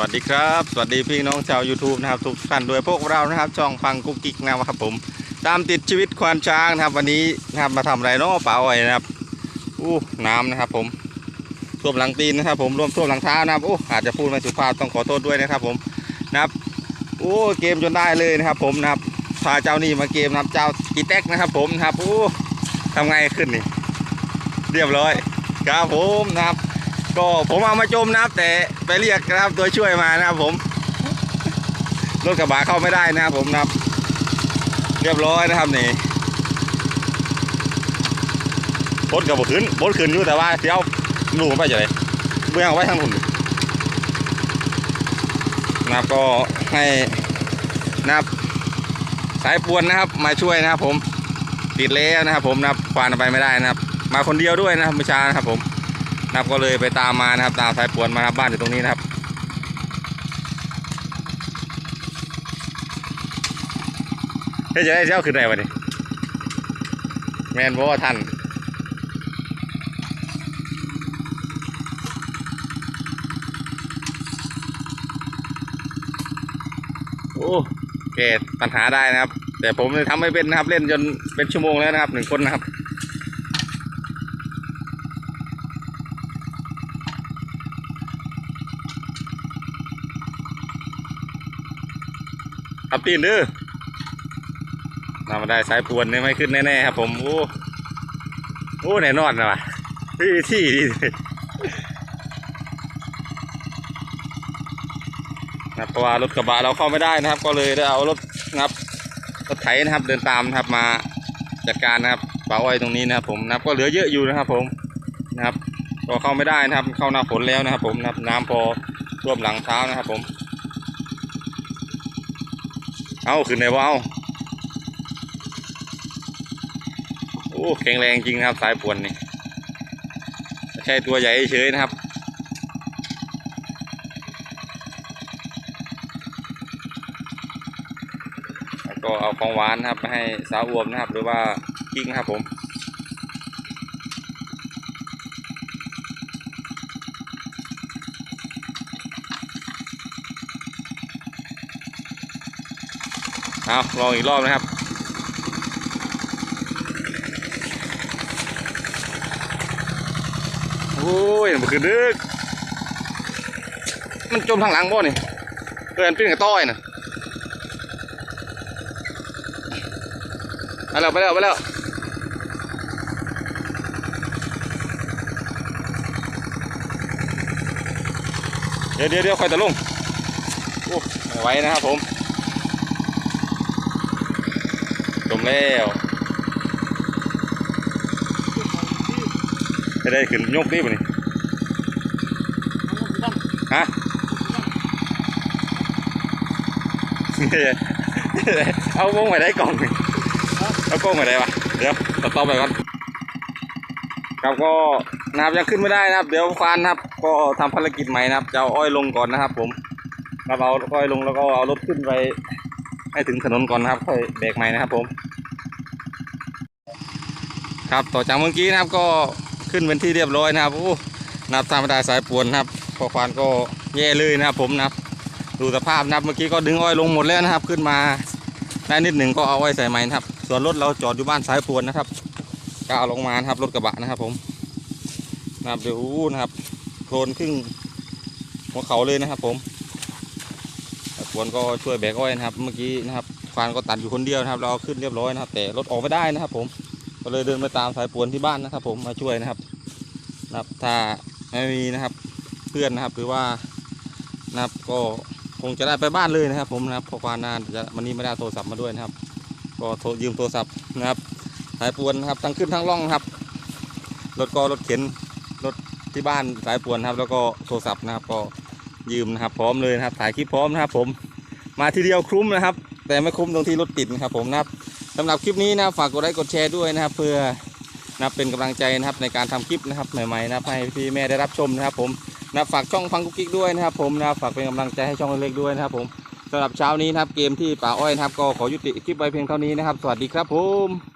วัสดีครับ สวัสดีพี่น้องชาว YouTube นะครับทุกท่านด้วยพวกเรานะครับช่องฟังกุ๊กกิ๊กนะครับผม ตามติดชีวิตควานช้างนะครับ วันนี้นะครับมาทำอะไรเนาะเปล่าไอ้นะครับอู้น้ำนะครับ ผมท่วมหลังตีนนะครับ ผมรวมท่วมหลังเท้านะครับโอ้อาจจะพูดไม่สุภาพต้องขอโทษด้วยนะครับ ผมนะครับโอ้เกมจนได้เลยนะครับ ผมนะครับพาเจ้านี่มาเกมนะครับเจ้ากีแท็กนะครับ ผมนะครับโอ้ทำไงขึ้นนี่ เรียบร้อยครับผมนะครับ ก็ผมเอามาจมนะครับ แต่ไปเรียกนะครับตัวช่วยมานะครับผมรถกระบะเข้าไม่ได้นะครับผมนะครับ เรียบร้อยนะครับนี่บดกับบขึ้นบดขึ้นอยู่แต่ว่าเดี๋ยวลูกไปจะไหนเบื้องเอาไว้ทางหุ่นนะครับก็ให้นะครับสายปวนนะครับ มาช่วยนะครับผมติดแล้วนะครับผมนะครับควานไปไม่ได้นะครับ มาคนเดียวด้วยนะครับมื่อเช้านะครับผม ครับก็เลยไปตามมานะครับ ตามสายปวนมาครับบ้านอยู่ตรงนี้นะครับเฮ้ยจะได้เจ้าขึ้นได้วะนี่แมนบอกว่าท่านโอ้เกตปัญหาได้นะครับ แต่ผมทำไม่เป็นนะครับ เล่นจนเป็นชั่วโมงแล้วนะครับหนึ่งคนนะครับ ครับตีนดื้อทำมาได้สายปวนนี่ไม่ขึ้นแน่ๆครับผม โอ้ โอ้แน่นอนนะว่ะที่ที่ดีนะครับเพราะว่ารถกระบะเราเข้าไม่ได้นะครับ ก็เลยได้เอารถนะครับรถไถนะครับ เดินตามนะครับมาจัดการนะครับป่าอ้อยตรงนี้นะครับ ผมนะครับก็เหลือเยอะอยู่นะครับ ผมนะครับก็เข้าไม่ได้นะครับ เข้าหน้าฝนแล้วนะครับ ผมนะครับน้ำพอท่วมหลังเท้านะครับ ผม เอาขึ้นในวะเอาโอ้แข็งแรงจริงนะครับสายปวนนี่ใช่ตัวใหญ่เฉยนะครับแล้วก็เอาของหวานนะครับมาให้สาวอวมนะครับ หรือว่ากิ้งครับผม เอาลองอีกรอบนะครับ โอ้ยมันคือดึก มันจมทางหลังบ่นี่เพื่อนปิ้งกับต้อยน่ะไปแล้วไปแล้วไปแล้วเดี๋ยวเดี๋ยวเดี๋ยวคอยตะลุงโอ้ไม่ไหวนะครับผม จ มแล้วจะได้ขึ้นยกดิบ่นี่ฮะเอาวงไปได้กล่องหนึ่งเอากล้องไปได้ปะเดี๋ยวตัดต่อไปก่อนครับก็นะครับยังขึ้นไม่ได้นะครับ เดี๋ยวควานนะครับ ก็ทำภารกิจใหม่นะครับจะเอาอ้อยลงก่อนนะครับ ผมครับเอาอ้อยลงแล้วก็เอารถขึ้นไปให้ถึงถนนก่อนนะครับ ค่อยแบกใหม่นะครับผม ครับต่อจากเมื่อกี้นะครับก็ขึ้นเป็นที่เรียบร้อยนะครับโอ้นับธรรมดาสายปวนนะครับพอควานก็แย่เลยนะครับผมนะครับดูสภาพนะครับเมื่อกี้ก็ดึงอ้อยลงหมดแล้วนะครับ ขึ้นมาได้นิดหนึ่งก็เอาอ้อยใส่ใหม่นะครับ ส่วนรถเราจอดอยู่บ้านสายปวนนะครับก็เอาลงมานะครับรถกระบะนะครับผมนะครับเดี๋ยวอู้นะครับโคลนครึ่งหัวเขาเลยนะครับผมสายปวนก็ช่วยแบกอ้อยนะครับ เมื่อกี้นะครับควานก็ตัดอยู่คนเดียวนะครับ เราขึ้นเรียบร้อยนะครับ แต่รถออกไม่ได้นะครับผม ก็เลยเดินไปตามสายปวนที่บ้านนะครับ ผมมาช่วยนะครับนะครับถ้าไม่มีนะครับเพื่อนนะครับ หรือว่านะครับก็คงจะได้ไปบ้านเลยนะครับ ผมนะครับเพอควานานจะวันนี้ไม่ได้โทรศัพท์มาด้วยนะครับ ก็โทรยืมโทรศัพท์นะครับ สายปวนนะครับทั้งขึ้นทั้งล่องครับรถก็รถเข็นรถที่บ้านสายปวนนะครับ แล้วก็โทรศัพท์นะครับ ก็ยืมนะครับ พร้อมเลยนะครับถ่ายคลิปพร้อมนะครับ ผมมาทีเดียวคุ้มนะครับ แต่ไม่คุ้มตรงที่รถติดนะครับ ผมนะครับ สำหรับคลิปนี้นะฝากกดไลค์กดแชร์ด้วยนะครับ เพื่อนะเป็นกำลังใจนะครับในการทำคลิปนะครับใหม่ๆนะครับให้พี่แม่ได้รับชมนะครับ ผมนะฝากช่องฟังกุ๊กกิ๊กด้วยนะครับ ผมนะฝากเป็นกำลังใจให้ช่องเล็กด้วยนะครับ ผมสำหรับเช้านี้นะครับเกมที่ป่าอ้อยนะครับก็ขอยุติคลิปไว้เพียงเท่านี้นะครับ สวัสดีครับผม